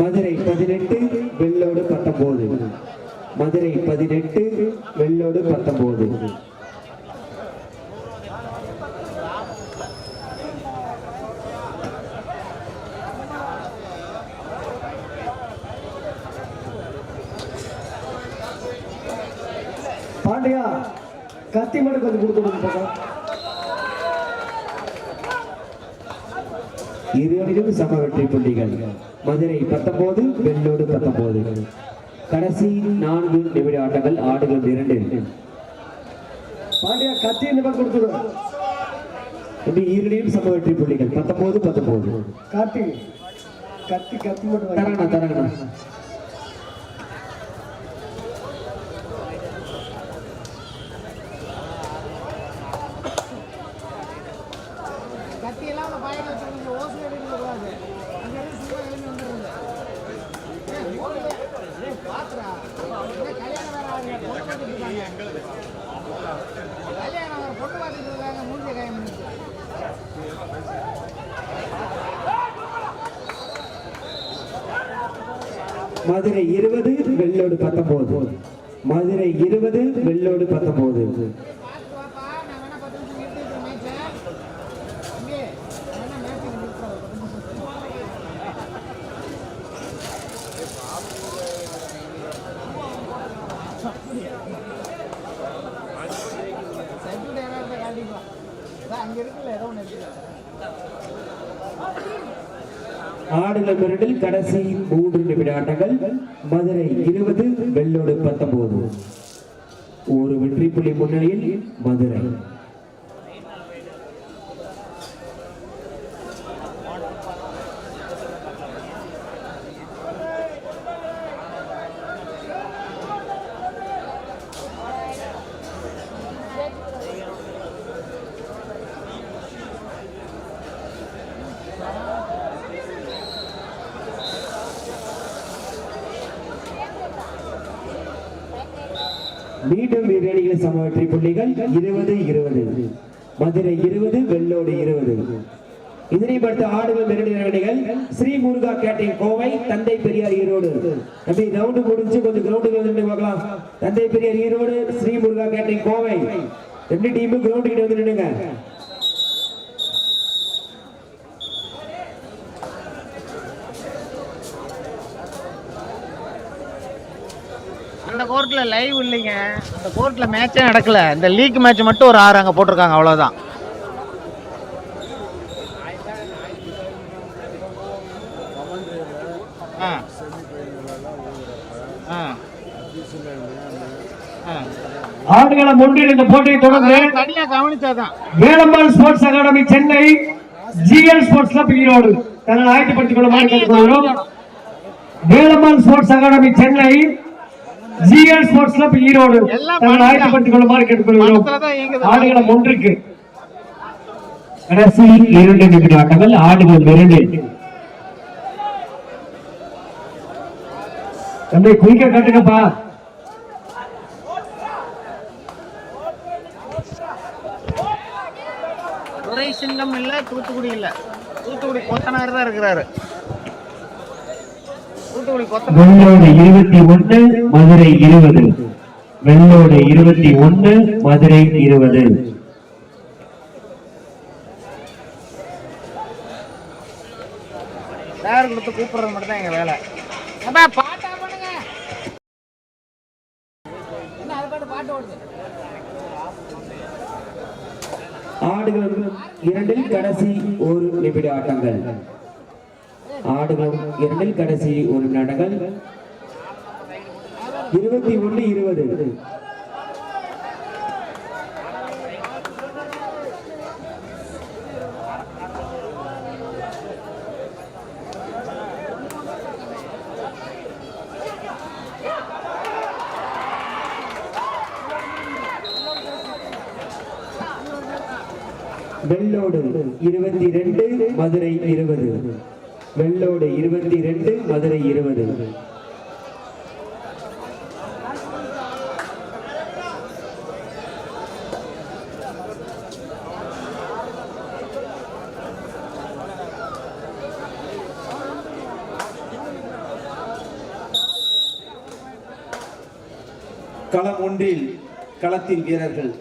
மதுரை பதினெட்டு வெள்ளோடு பத்தொன்பது. மதுரை பதினெட்டு வெள்ளோடு பத்தொன்பது. பாண்டியா கத்தி மட்டும் கொஞ்சம் கொடுத்து இருவரிலும் சம வெற்றி புள்ளிகள். மதுரை பத்தொன்பது வெள்ளோடு பத்தொன்பது. கடைசி நான்கு நிமிட ஆட்டங்கள் ஆடுகள் இரண்டு. பாண்டியா கத்தி கொடுத்துடு. இப்படி இருவரையும் சம வெற்றி புள்ளிகள். பத்தொன்பது பத்தொன்பது. காட்டி கத்தி கத்தி மட்டும். தரங்கண்ணா தரங்கண்ணா கத்தியெல்லாம் அந்த பாயிண்ட் வச்சுருந்து ஓசை எடுக்க கூடாது அங்கே இருந்து சும்மா எழுந்து வந்துடுறது ஏய், ஓடுது. ஏய், பாத்துடா. ஏய், கல்யாணம் வேற ஆகுது. பொண்ணு பார்த்துட்டு இருக்காங்க. கல்யாணம் வேற பொண்ணு பார்த்துட்டு இருக்காங்க மூஞ்சி காயம் பண்ணிட்டு. மதுரை இருபது வெள்ளோடு பத்தொன்பது மதுரை இருபது வெள்ளோடு பத்தொன்பது பார்த்து வாப்பா நான் வேணா பத்து நிமிஷம் நிறுத்தி வைக்கிறேன் மேட்சை இங்கே நான் வேணா மேட்சை நிறுத்துறேன் பத்து நிமிஷம் சைக்கிள் ஏதாவது காட்டிப்பா அதான் அங்கே இருக்குல்ல ஏதோ ஒன்று இருக்குல்ல ஆடுகள் மிரண்டில் கடைசி மூன்று நிமிட ஆட்டங்கள் மதுரை இருபது வெள்ளோடு பத்தொன்பது. ஒரு வெற்றி புள்ளி முன்னணியில் மதுரை. மீண்டும் இரு அணிகள் சம வெற்றி புள்ளிகள் இருபது இருபது. மதுரை இருபது வெள்ளோடு இருபது. இதனை படுத்த ஆடுகள் மிரண்டின அணிகள் ஸ்ரீ முருகா கேட்டிங் கோவை தந்தை பெரியார் ஈரோடு. தம்பி ரவுண்டு முடிஞ்சு கொஞ்சம் கிரவுண்டுக்கு வந்து பார்க்கலாம். தந்தை பெரியார் ஈரோடு ஸ்ரீ முருகா கேட்டிங் கோவை. ரெண்டு டீமும் கிரவுண்டு கிட்ட வந்து நின்னுங்க. கோர்ட்ல லைவ் இல்லைங்க. அந்த கோர்ட்ல மேட்சே நடக்கல. இந்த லீக் மேட்ச் மட்டும் ஒரு ஆறு அங்க போட்டிருக்காங்க அவ்வளவுதான். ஆ. ஆ. ஆடுகளம் ஒன்றில் இந்த போட்டியை தொடர்ந்து Velammal sports academy Chennai G L sports club Erode. தங்களை ஆயத்தப்படுத்திக் கொள்ளுமாறு கேட்டுக்கொள்கிறோம் Velammal sports academy Chennai G L sports club Erode. ஆயத்தப்படுத்திக் கொள்ளுமாறு கேட்டுக்கொள்கிறோம். ஆடுகளம் ஒன்றுக்கு. கடைசி இரண்டு நிமிட ஆட்டங்கள் ஆடுகள் மிரண்டு தம்பி குயிக்க கட்டுங்கப்பா. துறை சிங்கம் இல்ல தூத்துக்குடி இல்ல. தூத்துக்குடி கொத்தனார் தான் இருக்கிறாரு. வெள்ளோடு இருபத்தி ஒன்று மதுரை இருபது. வெள்ளோடு இருபத்தி ஒன்று மதுரை இருபது. சேர் கொடுத்து கூப்பிடுறது மட்டும் தான் எங்க வேலை. அப்பா பாட்டா பண்ணுங்க என்ன அது பாட்டு பாட்டு ஓடுது? ஆடுகள் இரண்டில் கடைசி ஒரு நிமிட ஆட்டங்கள். ஆடுகளும் இரண்டில் கடைசி ஒரு நிமிட இருபத்தி ஒன்று இருபது. வெள்ளோடு இருபத்தி ரெண்டு மதுரை இருபது. வெள்ளோடு இருபத்தி ரெண்டு மதுரை இருபது. களம் ஒன்றில் களத்தின் வீரர்கள்.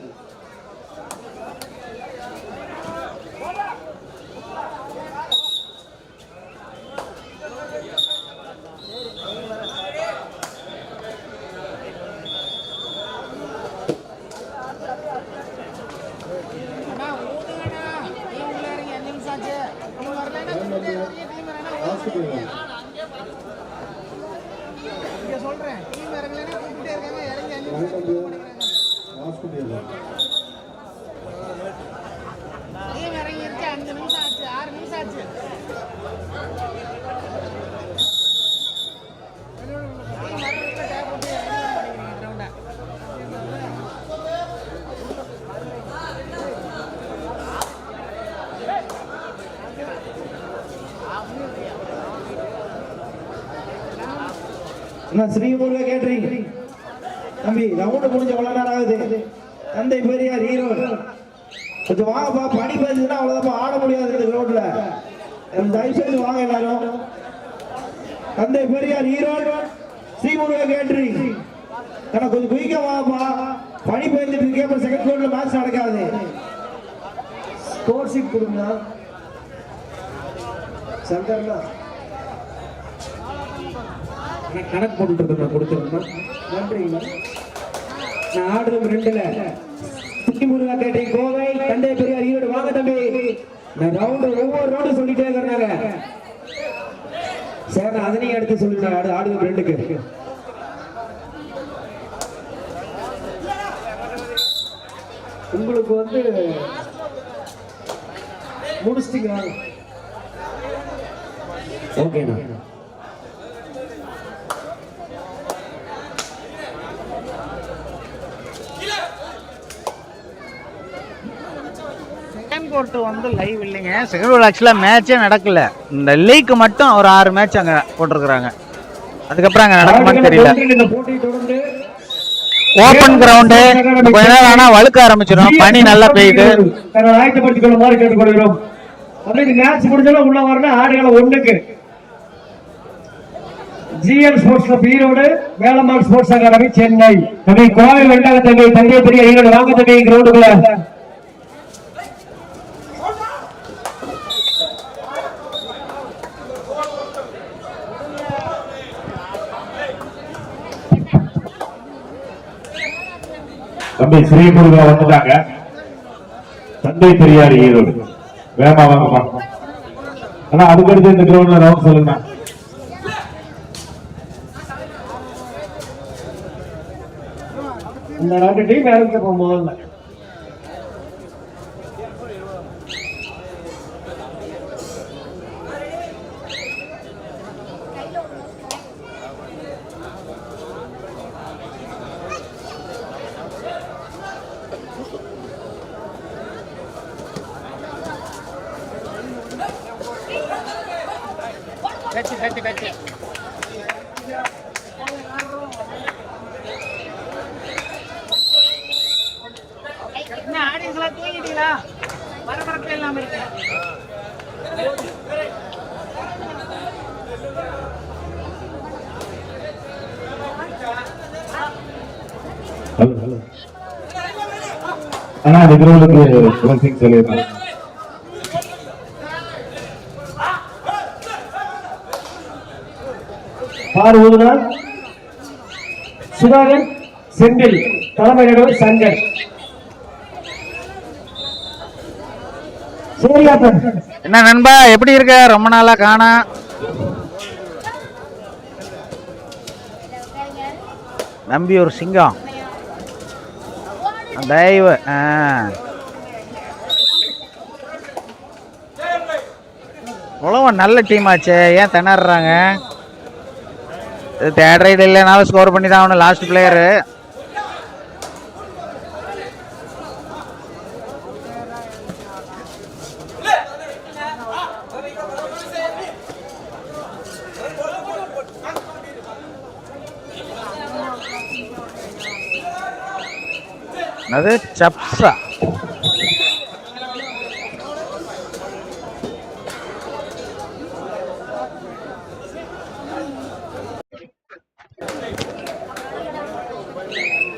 அண்ணா ஸ்ரீமுருக கேட்டரிங் தம்பி ரவுண்டு முடிஞ்ச எவ்வளவு நேரம் ஆகுது? தந்தை பெரியார் ஈரோடு. கொஞ்சம் வாங்கப்பா பனி பெய்யுதுன்னா அவ்வளோதாப்பா ஆட முடியாது இந்த ரோட்டில் தயவு செய்து வாங்க எல்லாரும். தந்தை பெரியார் ஈரோடு. ஸ்ரீமுருக கேட்டரிங் அண்ணா கொஞ்சம் குயிக்க வாங்கப்பா. பனி பெய்ஞ்சிட்டு இருக்கே அப்புறம் செகண்ட் கிரவுண்ட்ல மேட்ச் நடக்காது. ஸ்கோர் ஷீட் கொடுங்க. சங்கர்ண்ணா நான் கணக்கு போட்டுட்டு நான் கொடுத்துருக்கேன். நன்றிங்க நான் ஆடுறது ரெண்டுல. சுத்தி முருகா கேட்டை கோவை தந்தை பெரியார் ஈரோடு. வாங்க தம்பி. நான் ரவுண்டு ஒவ்வொரு ரவுண்டு சொல்லிட்டே இருக்கிறாங்க. சரி நான் அதனையும் எடுத்து சொல்லுங்க. ஆடு ஆடுறது ரெண்டுக்கு. உங்களுக்கு வந்து முடிச்சிட்டீங்க ஓகேண்ணா. கோர்ட் வந்து லைவ் இல்லைங்க. கோர்ட் ஆக்சுவலாக மேட்சே நடக்கல. இந்த லீக் மட்டும் ஒரு ஆறு மேட்ச் அங்கே போட்டிருக்கிறாங்க. அதுக்கப்புறம் அங்கே நடக்குமான்னு தெரியல. ஓப்பன் கிரவுண்டு கொஞ்ச நேரம் ஆனால் வழுக்க ஆரம்பிச்சிடும் பனி நல்லா பெய்யுது. மேட்ச் முடிஞ்சாலும் உள்ள வரணும். ஆடுகளை ஒண்ணுக்கு G L sports club Erode Velammal sports academy Chennai. Kovai வெண்டாக தங்கை தந்தை பெரிய ஈரோடு வாங்க தம்பி கிரவுண்டுக்குள்ள தம்பி ஸ்ரீமுருகா வந்துட்டாங்க. தந்தை பெரியார் ஈரோடு. வேமா வாங்கப்பா. ஆனா அதுக்கடுத்து இந்த கிரௌண்ட்ல ரவுண்ட் சொல்லுங்க இந்த ரெண்டு டீம் இறங்க போகும் என்ன ஆடியன்ஸ்லாம் தூங்கிட்டீங்களா? பரபரப்பு இல்லாம இருக்கு ஹலோ ஹலோ. ஆனா இந்த கிரவுண்டுக்கு யார் சொல்லிடுறேன் சுதாகர் செந்தில் தலைமை நடுவர் சங்கர் என்ன நண்பா எப்படி இருக்க? ரொம்ப நாளா காணா. நம்பி ஒரு சிங்கம். தயவு ஆ. உழவன் நல்ல டீம் ஆச்சு. ஏன் திணறாங்க தேர்ட் ரைடு இல்லைனாலும் ஸ்கோர் பண்ணி தான் ஆகணும் லாஸ்ட் பிளேயரு அது சப்ஸா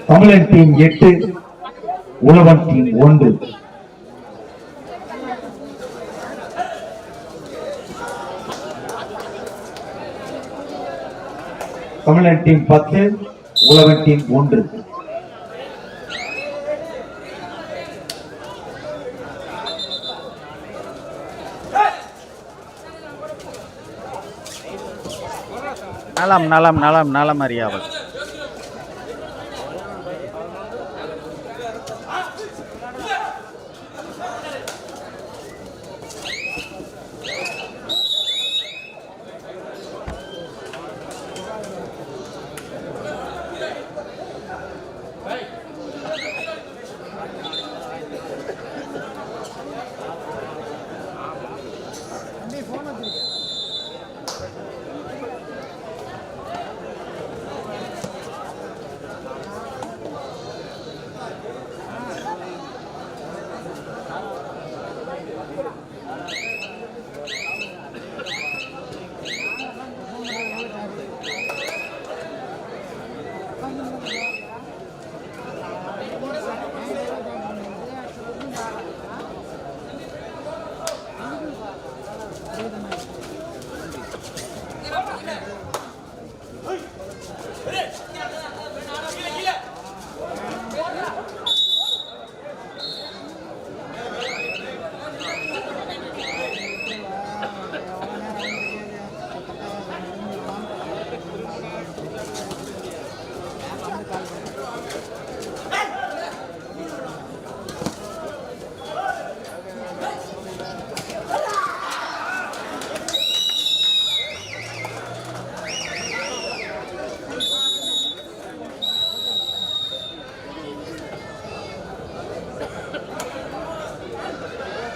தமிழன் டீம் எட்டு உழவன் டீம் ஒன்று. தமிழன் டீம் பத்து உழவன் டீம் ஒன்று. நலம் நலம் நலம் நலம் அறியாவது Ah!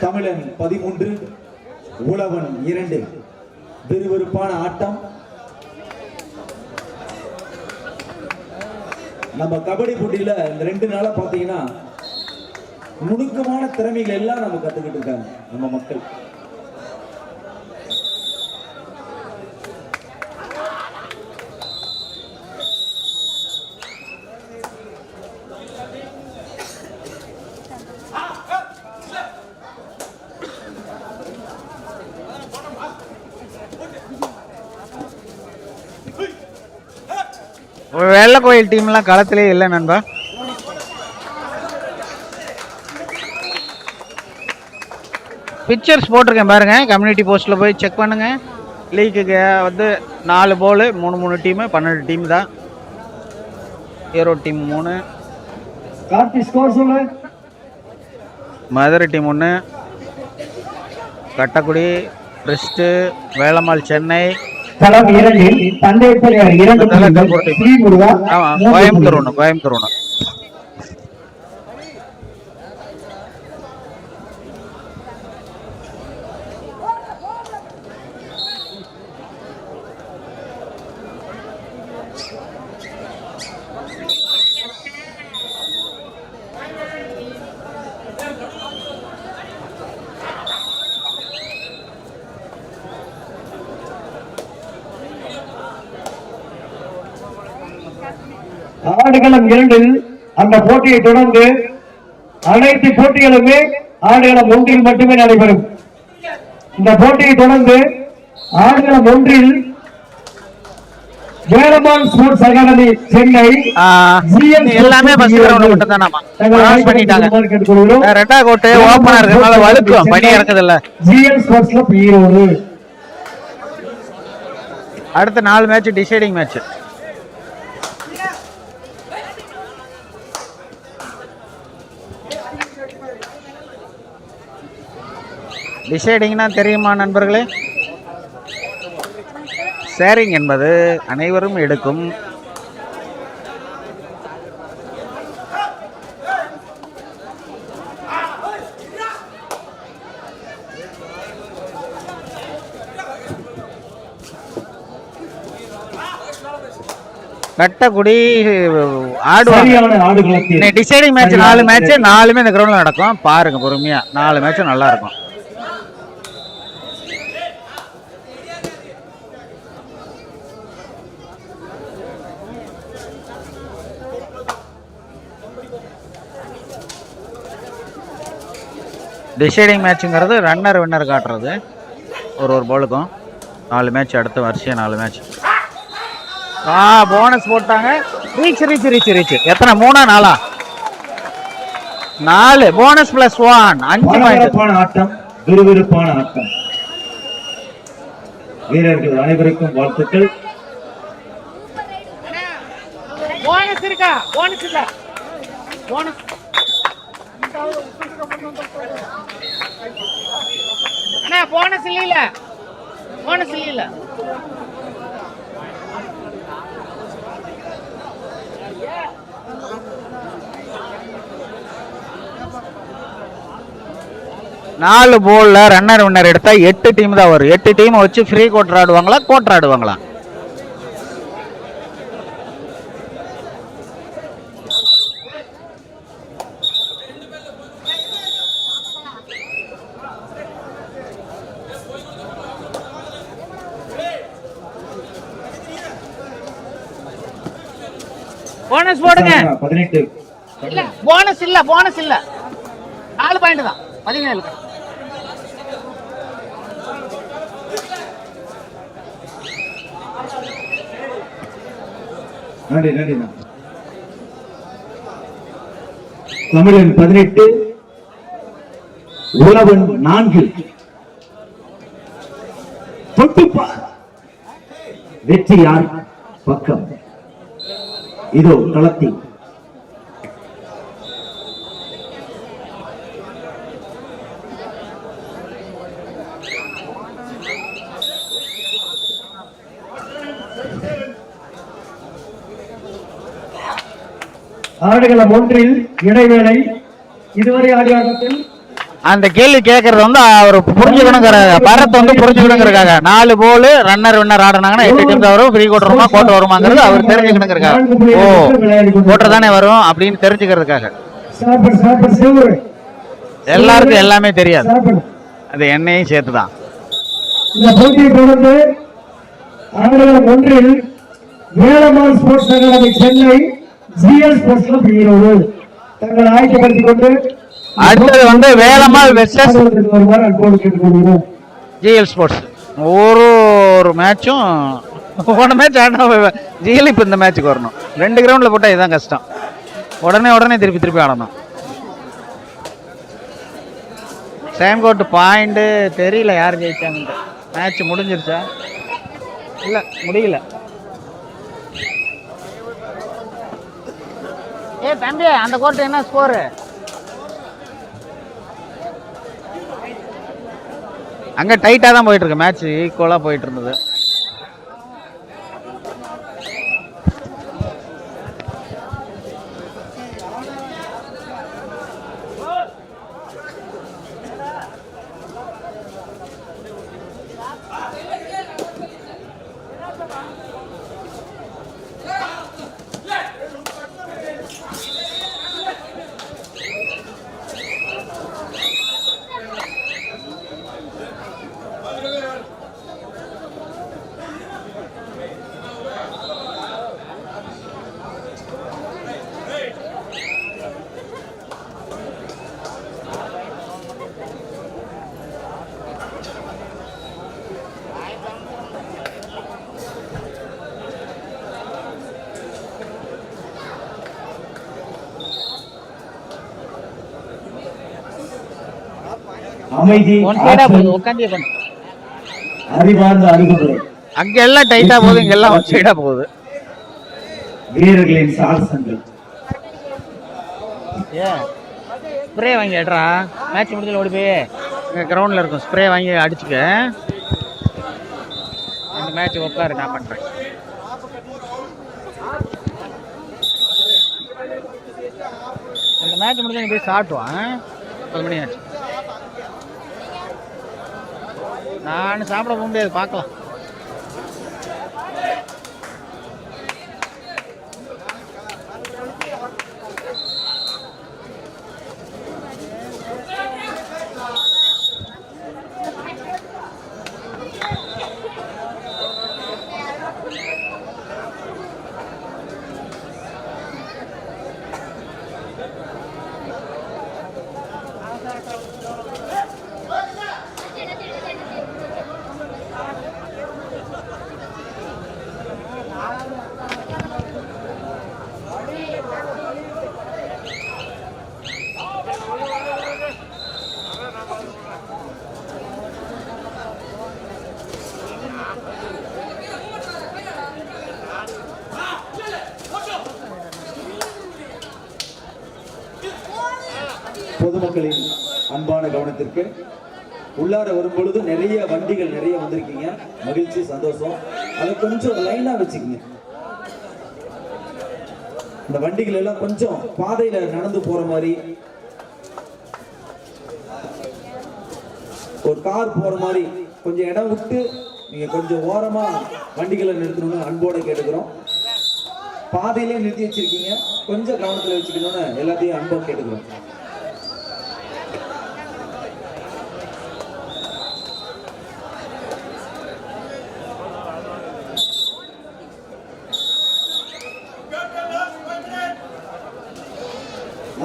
தமிழன் பதிமூன்று உழவன் இரண்டு. விறுவிறுப்பான ஆட்டம். நம்ம கபடி போட்டியில இந்த ரெண்டு நாளா பாத்தீங்கன்னா நுணுக்கமான திறமைகள் எல்லாம் நம்ம கத்துக்கிட்டு இருக்காங்க நம்ம மக்கள். கோயில் டீம்லாம் களத்திலே இல்லை நண்பா. பிக்சர்ஸ் போட்டிருக்கேன் பாருங்க. கம்யூனிட்டி போஸ்ட்டில் போய் செக் பண்ணுங்க. லீக்குக்கு வந்து நாலு போல் மூணு மூணு டீமு பன்னெண்டு டீம் தான். ஹீரோ டீம் மூணு. மதுரை டீம் ஒன்று கட்டக்குடி பிரிஸ்ட்டு வேலம்மாள் சென்னை. களம் இரண்டில் தந்தை இரண்டு கோயம்புத்தூர். ஒன்று கோயம்புத்தூர் ஒன்று ஆடுகளம் இரண்டில் அந்த போட்டியை தொடர்ந்து அனைத்து போட்டிகளுமே ஆடுகளம் ஒன்றில் மட்டுமே நடைபெறும். இந்த போட்டியை தொடர்ந்து ஆடுகளம் ஒன்றில் வேலம்மாள் ஸ்போர்ட்ஸ் அகாடமி சென்னை எல்லாமே கிரவுண்ட் மட்டும் தான் தங்கள் பாஸ் பண்ணிட்டாங்க. ரெண்டாவது கோட்டு ஓப்பனா இருக்கிறதுனால வழுக்கும் பனி இல்ல ஜிஎல் ஸ்போர்ட்ஸ் கிளப் ஈரோடு அடுத்த நாலு மேட்ச் டிசைடிங் மேட்ச் டிசைடிங்னா தெரியுமா நண்பர்களே? ஷேரிங் என்பது அனைவரும் எடுக்கும் கட்டக்குடி ஆடுவாங்க. டிசைடிங் மேட்ச் நாலு மேட்ச் நாலுமே இந்த கிரவுண்ட்ல நடக்கும். பாருங்க பொறுமையா. நாலு மேட்ச் நல்லா இருக்கும். டிசைடிங் மேட்சுங்கிறது ரன்னர் வின்னர் காட்டுறது. ஒரு ஒரு பாலுக்கும் நாலு மேட்ச் அடுத்த வரிசையாக நாலு மேட்ச் ஆ போனஸ் போட்டாங்க. ரீச் ரீச் ரீச் ரீச் எத்தனை? மூணா நாலா? நாலு. போனஸ் பிளஸ் ஒன் அஞ்சு பாயிண்ட் ஆட்டம் விறுவிறுப்பான ஆட்டம். வீரர்கள் அனைவருக்கும் வாழ்த்துக்கள். போனஸ் இருக்கா? போனஸ் இல்ல போனஸ் அண்ணா போனஸ் இல்ல போனஸ் இல்ல நாலு போலில் ரன்னர் வின்னர் எடுத்தால் எட்டு டீம் தான் வரும். எட்டு டீம் வச்சு ஃப்ரீ கோட்டர் ஆடுவாங்களா? கோட்டர் ஆடுவாங்களா போனஸ் போடுங்க. பதினெட்டு. இல்ல போனஸ் இல்ல போனஸ் இல்ல. நாலு பாயிண்ட் தான். பதினேழு. நன்றி நன்றி. தமிழன் பதினெட்டு உழவன் நான்கு. தொட்டுப்பா. வெற்றி யார்? பக்கம். இதோ களத்தில் ஆடுகளம் ஒன்றில் இடைவேளை இதுவரை ஆடிய ஆட்டத்தில் அந்த கேள்வி கேட்கறது வந்து அவர் புரிஞ்சுக்கணுங்கிற பரத் வந்து புரிஞ்சுக்கணுங்கிறக்காக நாலு போல் ரன்னர் வின்னர் ஆடினாங்கன்னா எட்டு டீம் வரும் ஃப்ரீ கோட்டர் வருமா கோட்டை வருமாங்கிறது அவர் தெரிஞ்சுக்கணுங்கிறக்காக ஓ கோட்டர் தானே வரும் அப்படின்னு தெரிஞ்சுக்கிறதுக்காக. எல்லாருக்கும் எல்லாமே தெரியாது. அது என்னையும் சேர்த்து தான் இந்த போட்டியை தொடர்ந்து ஆடுகளம் ஒன்றில் Velammal sports academy Chennai G L sports club Erode தங்களை ஆயத்தப்படுத்திக் கொண்டு அடுத்தது வந்து வேலம்மாள் வெர்சஸ் ஜிஎல் ஸ்போர்ட்ஸ் ஒரு ஒரு மேட்சும் போன மேட்ச் ஆடினா ஜிஎல் இப்போ இந்த மேட்ச்சுக்கு வரணும். ரெண்டு கிரவுண்டில் போட்டால் இதுதான் கஷ்டம். உடனே உடனே திருப்பி திருப்பி ஆடணும். சேம் கோட் பாயிண்ட்டு தெரியல யார் ஜெயிச்சாங்கன்ட்டு. மேட்ச் முடிஞ்சிருச்சா? இல்லை முடியல. ஏ தம்பி அந்த கோர்ட் என்ன ஸ்கோரு அங்கே டைட்டாக தான் போயிட்டுருக்கு மேட்ச் ஈக்குவலாக போயிட்டு இருந்தது. அமைதி அறிவார்ந்த அணுகுமுறை அங்கே எல்லாம் டைட்டாக போகுது இங்கே எல்லாம் சைடாக போகுது. வீரர்களின் சாகசங்கள். ஏ ஸ்ப்ரே வாங்கி எடுறா. மேட்ச் முடிஞ்சல ஓடி போய். இங்கே கிரவுண்டில் இருக்கும் ஸ்ப்ரே வாங்கி அடிச்சுக்க. இந்த மேட்ச் உட்காரு நான் பண்ணுறேன் இந்த மேட்ச் முடிஞ்சா போய் சாப்பிட்டுவான் பத்து மணி ஆச்சு. நான் சாப்பிட போக முடியாது பார்க்கலாம். பொதுமக்களின் அன்பான கவனத்திற்கு உள்ளார வரும்பொழுது நிறைய வண்டிகள் நிறைய வந்திருக்கீங்க. மகிழ்ச்சி சந்தோஷம். அதை கொஞ்சம் லைனா வச்சுக்கோங்க. இந்த வண்டிகள் எல்லாம் கொஞ்சம் பாதையில நடந்து போற மாதிரி. ஒரு கார் போற மாதிரி கொஞ்சம் இடம் விட்டு நீங்க கொஞ்சம் ஓரமா வண்டிகளை நிறுத்தணும்னு அன்போட கேட்டுக்கிறோம். பாதையிலே நிறுத்தி வச்சிருக்கீங்க. கொஞ்சம் கவனத்துல வச்சுக்கணும்னு எல்லாத்தையும் அன்போடு கேட்டுக்கிறோம்.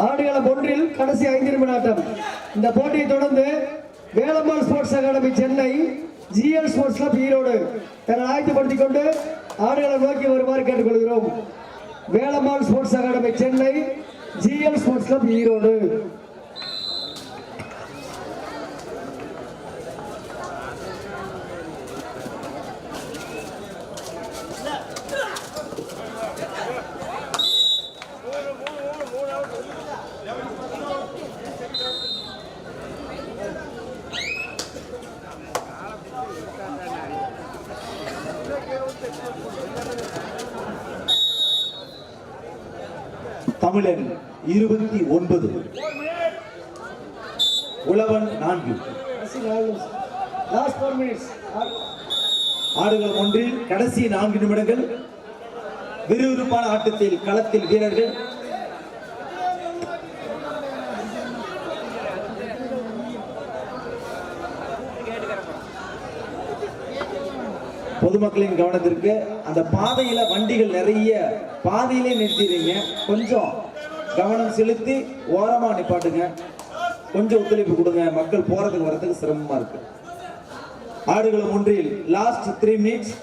ஆடுகளம் ஒன்றில் கடைசி ஐந்து நிமிட ஆட்டம். இந்த போட்டியை தொடர்ந்து Velammal sports academy Chennai G L sports club Erode தன்னை ஆயத்தப்படுத்திக் கொண்டு ஆடுகளை நோக்கி வருமாறு கேட்டுக்கொள்கிறோம். Velammal sports academy Chennai G L sports club Erode தமிழன் இருபத்தி ஒன்பது. உழவன் நான்கு. ஆடுகள் ஒன்றில் கடைசி நான்கு நிமிடங்கள். விறுவிறுப்பான ஆட்டத்தில் களத்தில் வீரர்கள் பொதுமக்களின் கவனத்திற்கு அந்த பாதையில வண்டிகள் நிறைய பாதையிலே நிறுத்திடுறீங்க. கொஞ்சம் கவனம் செலுத்தி ஓரமா நிப்பாட்டுங்க. கொஞ்சம் ஒத்துழைப்பு கொடுங்க. மக்கள் போறதுக்கு வரதுக்கு சிரமமா இருக்கு. ஆடுகளம் ஒன்றில் லாஸ்ட் த்ரீ மினிட்ஸ்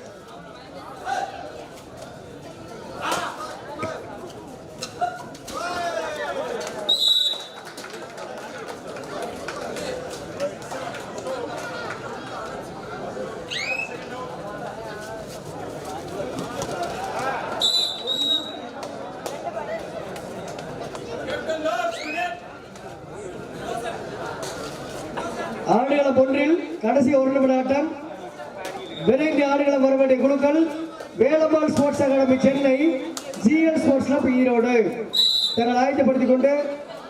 ஆடுகளம் ஒன்றில் கடைசி ஒரு நிமிட ஆட்டம் விரைந்து ஆடுகளம் வர வேண்டிய குழுக்கள் Velammal sports academy Chennai G L sports club Erode தங்களை ஆயத்தப்படுத்திக் கொண்டு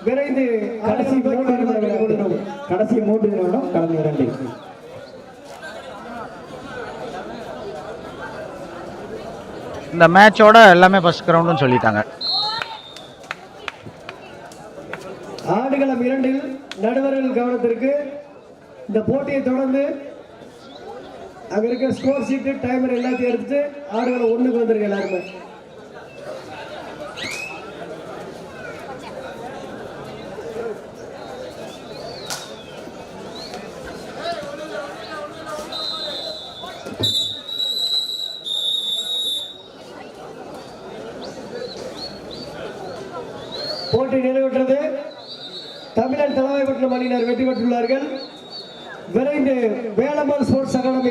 விரைந்து கடைசி ஆடுகளம் மூன்று நோக்கி வருமாறு நிமிடங்கள் கேட்டுக்கொள்கிறோம். கடைசி மூன்று நிமிடம் கடந்த இரண்டு இந்த மேட்சோட எல்லாமே ஃபர்ஸ்ட் கிரவுண்டுன்னு சொல்லிட்டாங்க. ஆடுகளம் இரண்டில் நடுவர்கள் கவனத்திற்கு இந்த போட்டியை தொடர்ந்து அங்க இருக்க ஸ்கோர் ஷீட்டு டைமர் எல்லாத்தையும் எடுத்துட்டு ஆடுகளம் ஒண்ணுக்கு வந்திருக்கு எல்லாருமே. मन फोर सकन